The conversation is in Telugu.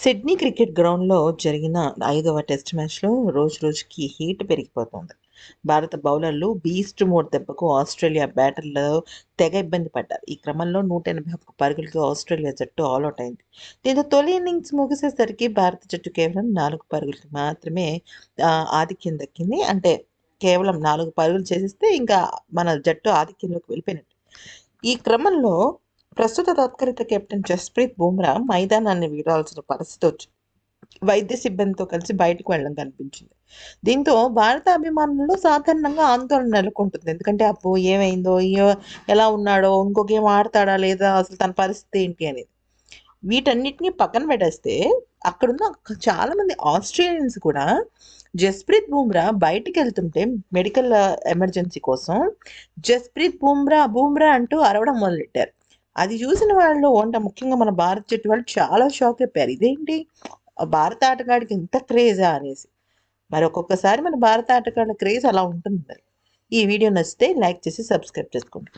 సిడ్నీ క్రికెట్ గ్రౌండ్లో జరిగిన ఐదవ టెస్ట్ మ్యాచ్లో రోజు రోజుకి హీట్ పెరిగిపోతుంది. భారత బౌలర్లు బీస్ట్ మోడ్ దెబ్బకు ఆస్ట్రేలియా బ్యాటర్లు తెగ ఇబ్బంది పడ్డారు. ఈ క్రమంలో నూట ఎనభై ఒక్క పరుగులకి ఆస్ట్రేలియా జట్టు ఆల్అౌట్ అయింది. దీంతో తొలి ఇన్నింగ్స్ ముగిసేసరికి భారత జట్టు కేవలం నాలుగు పరుగులకి మాత్రమే ఆధిక్యం దక్కింది అంటే కేవలం నాలుగు పరుగులు చేసేస్తే ఇంకా మన జట్టు ఆధిక్యంలోకి వెళ్ళిపోయినట్టు. ఈ క్రమంలో ప్రస్తుత తాత్కాలిక కెప్టెన్ జస్ప్రీత్ బుమ్రా మైదానాన్ని వీడాల్సిన పరిస్థితి వచ్చింది వైద్య సిబ్బందితో కలిసి బయటకు వెళ్ళడం కనిపించింది. దీంతో భారత అభిమానుల్లో సాధారణంగా ఆందోళన నెలకొంటుంది. ఎందుకంటే అప్పు ఏమైందో ఎలా ఉన్నాడో ఇంకో గేమ్ ఆడతాడా లేదా అసలు తన పరిస్థితి ఏంటి అనేది. వీటన్నిటిని పక్కన పెట్టేస్తే అక్కడున్న చాలామంది ఆస్ట్రేలియన్స్ కూడా జస్ప్రీత్ బూమ్రా బయటికి వెళ్తుంటే మెడికల్ ఎమర్జెన్సీ కోసం జస్ప్రీత్ బూమ్రా బూమ్రా అంటూ అరవడం మొదలెట్టారు. అది చూసిన వాళ్ళు వంట ముఖ్యంగా మన భారత జట్టు వాళ్ళు చాలా షాక్ అయిపోయారు. ఇదేంటి? భారత ఆటగాడికి ఇంత క్రేజా అనేసి. మరి ఒక్కొక్కసారి మన భారత ఆటగాళ్ళ క్రేజ్ అలా ఉంటుంది ఈ వీడియో నచ్చితే లైక్ చేసి సబ్స్క్రైబ్ చేసుకోండి.